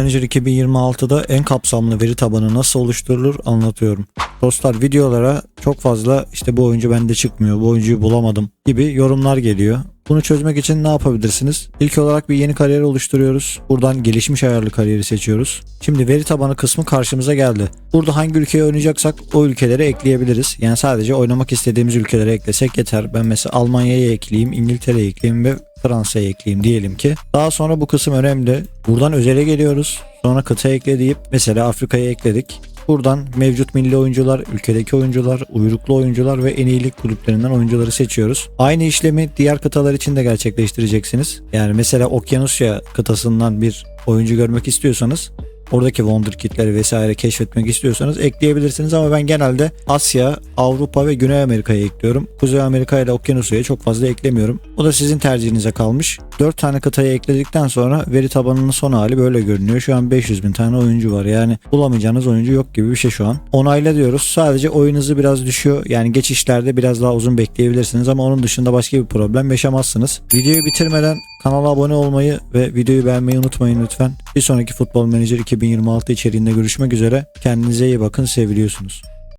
Manager 2026'da en kapsamlı veri tabanı nasıl oluşturulur anlatıyorum. Dostlar videolara çok fazla işte bu oyuncu bende çıkmıyor, bu oyuncuyu bulamadım gibi yorumlar geliyor. Bunu çözmek için ne yapabilirsiniz? İlk olarak bir yeni kariyer oluşturuyoruz. Buradan gelişmiş ayarlı kariyeri seçiyoruz. Şimdi veri tabanı kısmı karşımıza geldi. Burada hangi ülkeye oynayacaksak o ülkeleri ekleyebiliriz. Yani sadece oynamak istediğimiz ülkelere eklesek yeter. Ben mesela Almanya'ya ekleyeyim, İngiltere'ye ekleyeyim ve Fransa'ya ekleyeyim diyelim ki. Daha sonra bu kısım önemli. Buradan özele geliyoruz. Sonra kıta ekle deyip mesela Afrika'ya ekledik. Buradan mevcut milli oyuncular, ülkedeki oyuncular, uyruklu oyuncular ve en iyilik kulüplerinden oyuncuları seçiyoruz. Aynı işlemi diğer kıtalar için de gerçekleştireceksiniz. Yani mesela Okyanusya kıtasından bir oyuncu görmek istiyorsanız oradaki Wonderkid'leri vesaire keşfetmek istiyorsanız ekleyebilirsiniz ama ben genelde Asya, Avrupa ve Güney Amerika'ya ekliyorum. Kuzey Amerika ile Okyanusya'ya çok fazla eklemiyorum. O da sizin tercihinize kalmış. 4 tane kıtayı ekledikten sonra veri tabanının son hali böyle görünüyor. Şu an 500 bin tane oyuncu var. Yani bulamayacağınız oyuncu yok gibi bir şey şu an. Onayla diyoruz. Sadece oyun biraz düşüyor. Yani geçişlerde biraz daha uzun bekleyebilirsiniz ama onun dışında başka bir problem yaşamazsınız. Videoyu bitirmeden Kanala abone olmayı ve videoyu beğenmeyi unutmayın lütfen. Bir sonraki Futbol Manager 2026 içeriğinde görüşmek üzere. Kendinize iyi bakın, seviliyorsunuz.